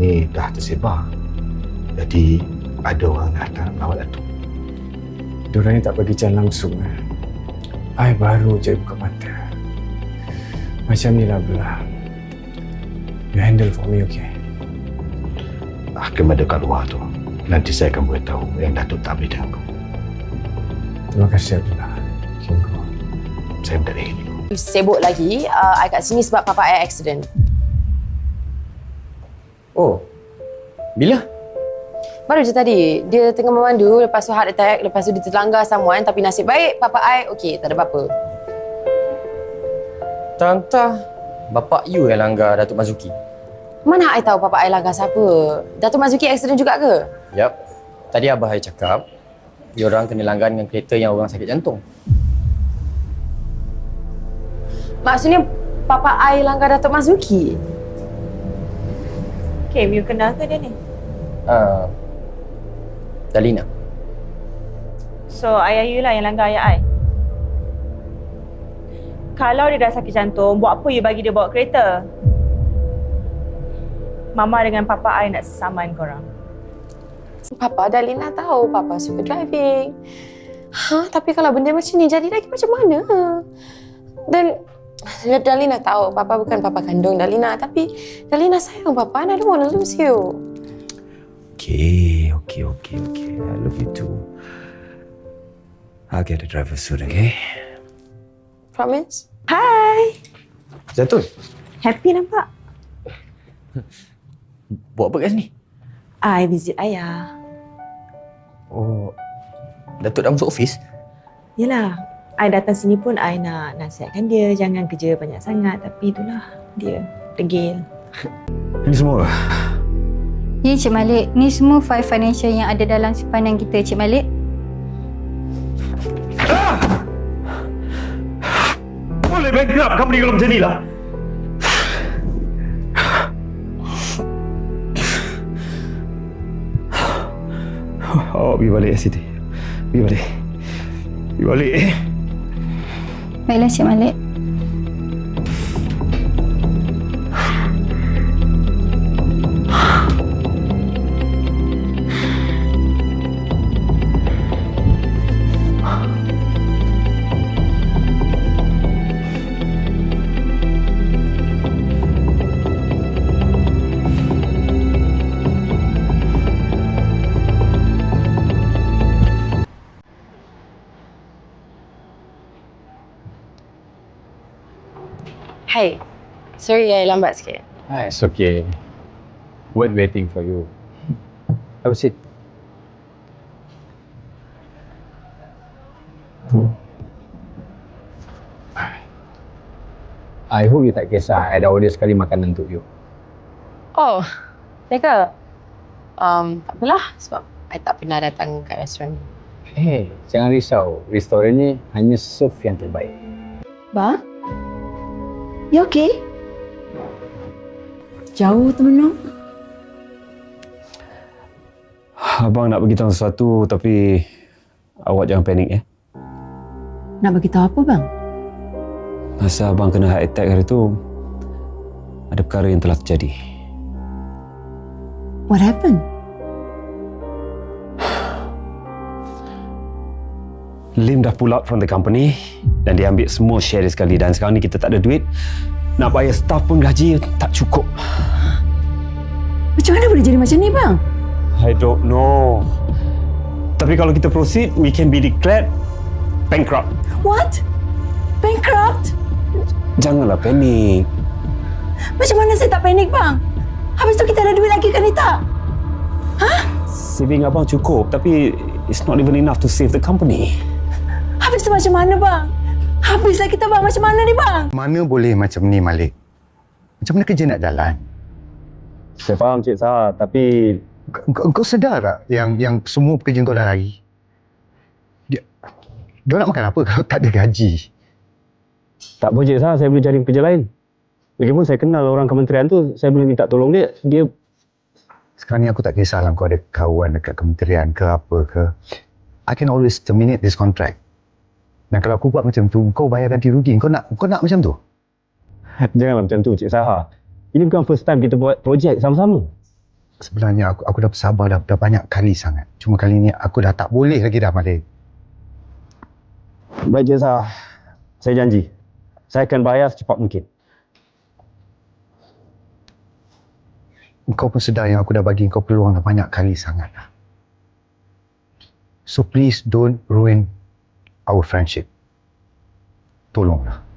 ni dah tersebar. Jadi ada orang datang melawat Datuk. Diorang ni tak bagi jalan langsung. Eh. I baru je buka mata. Macam ni lah belah. You handle for me, okay? Hakim ada kat luar tu. Nanti saya akan beritahu yang Datuk tak boleh ganggu. Terima kasih, Abdullah. Saya minta dulu. Sibuk lagi. Uh, I kat sini sebab papa I accident. Oh, bila? Baru je tadi. Dia tengah memandu. Lepas tu heart attack. Lepas tu dia terlanggar someone. Tapi nasib baik papa I okey. Tak ada apa-apa. Tanta, bapak you yang langgar Datuk Mazuki. Mana I tahu papa I langgar siapa? Datuk Mazuki accident juga ke? Yap. Tadi abah saya cakap, dia orang kena langgar dengan kereta yang orang sakit jantung. Maksudnya papa I langgar Datuk Mazuki? Okay, you kenal ke dia ni? Uh, Dalina. So, ayah you lah yang langgar ayah I. Kalau dia dah sakit jantung, buat apa you bagi dia bawa kereta? Mama dengan papa I nak saman korang. Papa Dalina tahu papa suka driving. Ha, tapi kalau benda macam ni jadi lagi macam mana? Dan Dalina tahu papa bukan papa kandung Dalina tapi Dalina sayang papa and I don't want to lose you. Okay, okay, okay, okay. I love you too. I'll get a driver soon, okay? Promise? Hai! Zatul, Happy nampak? buat apa kat sini? I visit ayah. Oh, Datuk dah masuk office? Yelah, I datang sini pun I nak nasihatkan dia jangan kerja banyak sangat tapi itulah dia degil. Ini semua Ya, Cik Malik. Ni semua file financial yang ada dalam simpanan kita, Cik Malik. boleh bankrupt company kalau macam ni lah. Oh, pergi balik Siti. Pergi balik. Pergi balik. Baiklah, Cik Malik. Hai. Sorry I lambat sikit. Ah, it's okay. Wait waiting for you. Have a seat. I hope you tak kisah. I dah order sekali makanan untuk you. Oh, ke? Um, tak apalah sebab I tak pernah datang kat restoran ni. Hey, jangan risau. Restoran ni hanya serve yang terbaik. Ba? You okay? Jauh tu menung. Abang nak beritahu sesuatu tapi awak jangan panik ya. Nak bagi tahu apa bang? Masa abang kena heart attack hari tu ada perkara yang telah terjadi. What happened? Lim dah pull out from the company dan dia ambil semua share dia sekali dan sekarang ni kita tak ada duit. Nak bayar staff pun gaji tak cukup. Macam mana boleh jadi macam ni bang? I don't know. Tapi kalau kita proceed, we can be declared bankrupt. What? Bankrupt? Janganlah panik. Macam mana saya tak panik bang? Habis tu kita ada duit lagi kan ni tak? Saving abang cukup tapi it's not even enough to save the company. Habis tu macam mana bang? Habislah kita bang macam mana ni bang? Mana boleh macam ni Malik? Macam mana kerja nak jalan? Saya faham Cik Sah, tapi Kau, kau sedar tak yang yang semua pekerja kau dah lari? Dia, dia nak makan apa kalau tak ada gaji? tak apa Cik Sah, saya boleh cari kerja lain. Lagipun saya kenal orang kementerian tu, saya boleh minta tolong dia. Dia Sekarang ni aku tak kisahlah kau ada kawan dekat kementerian ke apa ke. I can always terminate this contract. Dan kalau aku buat macam tu, kau bayar ganti rugi. Kau nak kau nak macam tu? Janganlah macam tu, Cik Saha. Ini bukan first time kita buat projek sama-sama. Sebenarnya aku, aku dah bersabar dah, dah banyak kali sangat. Cuma kali ni aku dah tak boleh lagi dah Malik. Baik je Zah. Saya janji. Saya akan bayar secepat mungkin. Kau pun sedar yang aku dah bagi kau peluang dah banyak kali sangat. So please don't ruin our friendship. Tulong na.